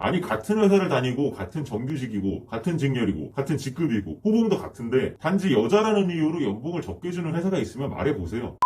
아니 같은 회사를 다니고 같은 정규직이고 같은 직렬이고 같은 직급이고 호봉도 같은데 단지 여자라는 이유로 연봉을 적게 주는 회사가 있으면 말해보세요.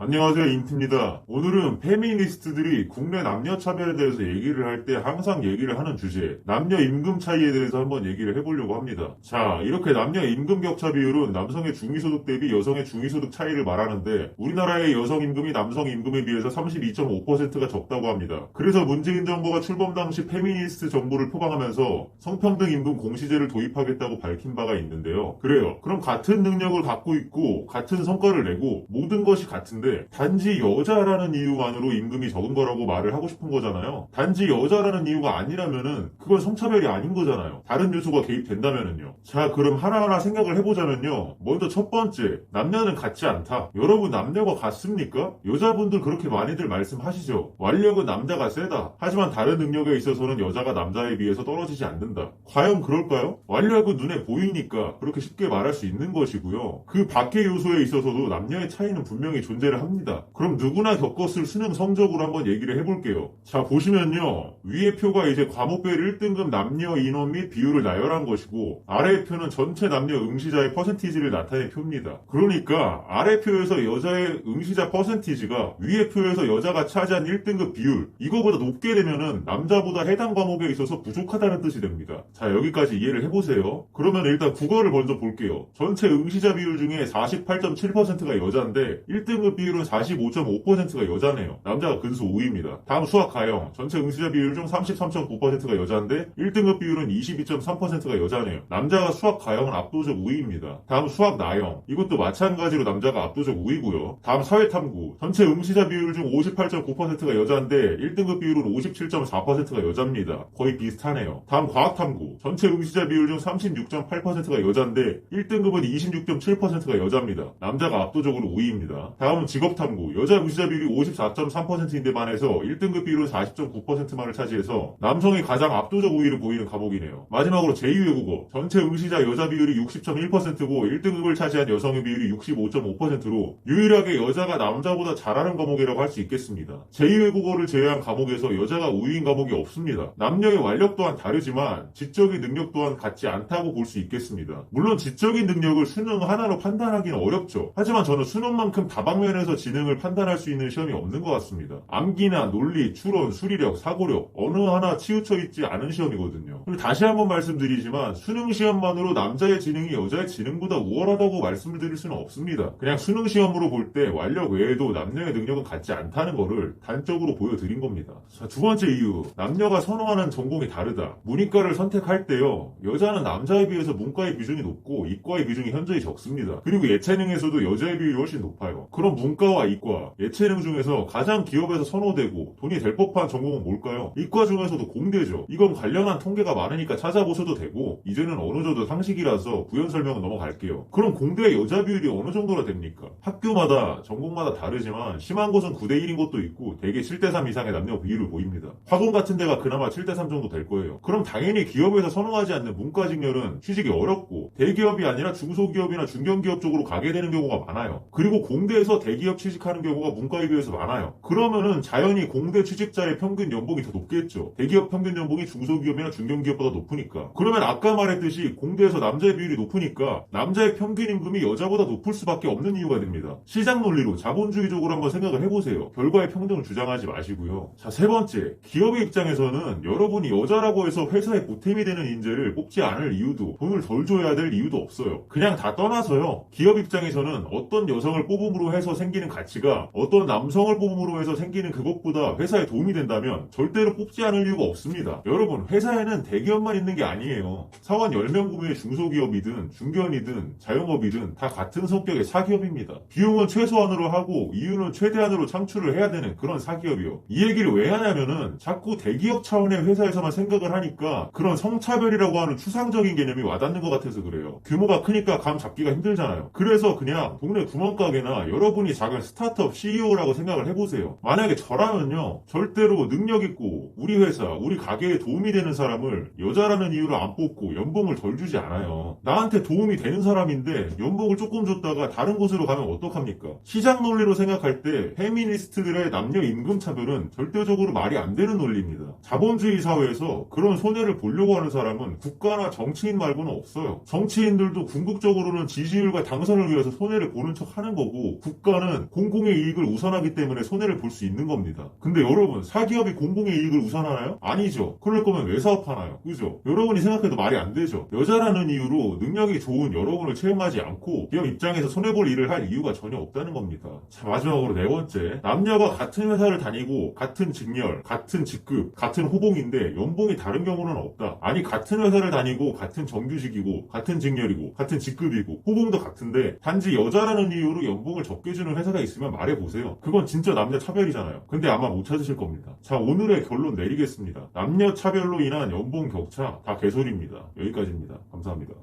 안녕하세요 인트입니다. 오늘은 페미니스트들이 국내 남녀 차별에 대해서 얘기를 할 때 항상 얘기를 하는 주제 남녀 임금 차이에 대해서 한번 얘기를 해보려고 합니다. 자 이렇게 남녀 임금 격차 비율은 남성의 중위소득 대비 여성의 중위소득 차이를 말하는데 우리나라의 여성 임금이 남성 임금에 비해서 32.5%가 적다고 합니다. 그래서 문재인 정부가 출범 당시 페미니스트 정부를 표방하면서 성평등 임금 공시제를 도입하겠다고 밝힌 바가 있는데요. 그래요. 그럼 같은 능력을 갖고 있고 같은 성과를 내고 모든 것이 같은데 단지 여자라는 이유만으로 임금이 적은 거라고 말을 하고 싶은 거잖아요. 단지 여자라는 이유가 아니라면은 그건 성차별이 아닌 거잖아요. 다른 요소가 개입된다면은요. 자, 그럼 하나하나 생각을 해보자면요. 먼저 첫 번째, 남녀는 같지 않다. 여러분 남녀가 같습니까? 여자분들 그렇게 많이들 말씀하시죠. 완력은 남자가 세다. 하지만 다른 능력에 있어서는 여자가 남자에 비해서 떨어지지 않는다. 과연 그럴까요? 완력은 눈에 보이니까 그렇게 쉽게 말할 수 있는 것이고요. 그 밖의 요소에 있어서도 남녀의 차이는 분명히 존재 를 합니다. 그럼 누구나 겪었을 수능 성적으로 한번 얘기를 해볼게요. 자, 보시면요. 위의 표가 이제 과목별 1등급 남녀 인원 및 비율을 나열한 것이고, 아래의 표는 전체 남녀 응시자의 퍼센티지를 나타낸 표입니다. 그러니까, 아래 표에서 여자의 응시자 퍼센티지가 위의 표에서 여자가 차지한 1등급 비율, 이거보다 높게 되면은 남자보다 해당 과목에 있어서 부족하다는 뜻이 됩니다. 자, 여기까지 이해를 해보세요. 그러면 일단 국어를 먼저 볼게요. 전체 응시자 비율 중에 48.7%가 여자인데, 1등급 비율은 45.5%가 여자네요. 남자가 근수 5위입니다. 다음 수학 가형. 전체 응시자 비율 중 33.9%가 여자인데 1등급 비율은 22.3%가 여자네요. 남자가 수학 가형은 압도적 우위입니다. 다음 수학 나형. 이것도 마찬가지로 남자가 압도적 우위고요. 다음 사회 탐구. 전체 응시자 비율 중 58.9%가 여자인데 1등급 비율은 57.4%가 여자입니다. 거의 비슷하네요. 다음 과학 탐구. 전체 응시자 비율 중 36.8%가 여자인데 1등급은 26.7%가 여자입니다. 남자가 압도적으로 우위입니다. 다음은 직업탐구. 여자 응시자 비율이 54.3%인데 반해서 1등급 비율은 40.9%만을 차지해서 남성이 가장 압도적 우위를 보이는 과목이네요. 마지막으로 제2외국어. 전체 응시자 여자 비율이 60.1%고 1등급을 차지한 여성의 비율이 65.5%로 유일하게 여자가 남자보다 잘하는 과목이라고 할 수 있겠습니다. 제2외국어를 제외한 과목에서 여자가 우위인 과목이 없습니다. 남녀의 완력 또한 다르지만 지적인 능력 또한 같지 않다고 볼 수 있겠습니다. 물론 지적인 능력을 수능 하나로 판단하기는 어렵죠. 하지만 저는 수능만큼 다방면에 서 지능을 판단할 수 있는 시험이 없는 것 같습니다. 암기나 논리, 추론, 수리력, 사고력 어느 하나 치우쳐 있지 않은 시험이거든요. 그리고 다시 한번 말씀드리지만 수능 시험만으로 남자의 지능이 여자의 지능보다 우월하다고 말씀을 드릴 수는 없습니다. 그냥 수능 시험으로 볼 때 완력 외에도 남녀의 능력은 같지 않다는 거를 단적으로 보여드린 겁니다. 자, 두 번째 이유. 남녀가 선호하는 전공이 다르다. 문이과를 선택할 때요. 여자는 남자에 비해서 문과의 비중이 높고 이과의 비중이 현저히 적습니다. 그리고 예체능에서도 여자의 비율이 훨씬 높아요. 그럼 문 과와 이과, 예체능 중에서 가장 기업에서 선호되고 돈이 될 법한 전공은 뭘까요? 이과 중에서도 공대죠. 이건 관련한 통계가 많으니까 찾아보셔도 되고 이제는 어느 정도 상식이라서 부연 설명은 넘어갈게요. 그럼 공대 여자 비율이 어느 정도나 됩니까? 학교마다 전공마다 다르지만 심한 곳은 9대 1인 곳도 있고 대개 7대 3 이상의 남녀 비율을 보입니다. 학원 같은 데가 그나마 7대 3 정도 될 거예요. 그럼 당연히 기업에서 선호하지 않는 문과 직렬은 취직이 어렵고 대기업이 아니라 중소기업이나 중견기업 쪽으로 가게 되는 경우가 많아요. 그리고 공대에서 대기 업 취직하는 경우가 문과에 비해서 많아요. 그러면은 자연히 공대 취직자의 평균 연봉이 더 높겠죠. 대기업 평균 연봉이 중소기업이나 중견기업보다 높으니까. 그러면 아까 말했듯이 공대에서 남자의 비율이 높으니까 남자의 평균 임금이 여자보다 높을 수밖에 없는 이유가 됩니다. 시장 논리로 자본주의적으로 한번 생각을 해보세요. 결과의 평등을 주장하지 마시고요. 자, 세 번째. 기업의 입장에서는 여러분이 여자라고 해서 회사에 보탬이 되는 인재를 뽑지 않을 이유도 돈을 덜 줘야 될 이유도 없어요. 그냥 다 떠나서요. 기업 입장에서는 어떤 여성을 뽑음으로 해서 생 기는 가치가 어떤 남성을 뽑음으로 해서 생기는 그것보다 회사에 도움이 된다면 절대로 뽑지 않을 이유가 없습니다. 여러분, 회사에는 대기업만 있는 게 아니에요. 사원 10명 구매의 중소기업이든 중견이든 자영업이든 다 같은 성격의 사기업입니다. 비용은 최소한으로 하고 이유는 최대한으로 창출을 해야 되는 그런 사기업이요. 이 얘기를 왜 하냐면은 자꾸 대기업 차원의 회사에서만 생각을 하니까 그런 성차별이라고 하는 추상적인 개념이 와닿는 것 같아서 그래요. 규모가 크니까 감 잡기가 힘들잖아요. 그래서 그냥 동네 구멍가게나 여러분이 작은 스타트업 CEO라고 생각을 해보세요. 만약에 저라면요, 절대로 능력 있고 우리 회사, 우리 가게에 도움이 되는 사람을 여자라는 이유로 안 뽑고 연봉을 덜 주지 않아요. 나한테 도움이 되는 사람인데 연봉을 조금 줬다가 다른 곳으로 가면 어떡합니까? 시장 논리로 생각할 때 페미니스트들의 남녀 임금 차별은 절대적으로 말이 안 되는 논리입니다. 자본주의 사회에서 그런 손해를 보려고 하는 사람은 국가나 정치인 말고는 없어요. 정치인들도 궁극적으로는 지지율과 당선을 위해서 손해를 보는 척 하는 거고 국가는 공공의 이익을 우선하기 때문에 손해를 볼 수 있는 겁니다. 근데 여러분 사기업이 공공의 이익을 우선하나요? 아니죠. 그럴 거면 왜 사업하나요? 그죠? 여러분이 생각해도 말이 안 되죠. 여자라는 이유로 능력이 좋은 여러분을 채용하지 않고 기업 입장에서 손해볼 일을 할 이유가 전혀 없다는 겁니다. 자 마지막으로 네 번째 남녀가 같은 회사를 다니고 같은 직렬, 같은 직급, 같은 호봉인데 연봉이 다른 경우는 없다. 아니 같은 회사를 다니고 같은 정규직이고 같은 직렬이고 같은 직급이고 호봉도 같은데 단지 여자라는 이유로 연봉을 적게 주는 회사가 있으면 말해보세요. 그건 진짜 남녀 차별이잖아요. 근데 아마 못 찾으실 겁니다. 자 오늘의 결론 내리겠습니다. 남녀 차별로 인한 연봉 격차 다 개소리입니다. 여기까지입니다. 감사합니다.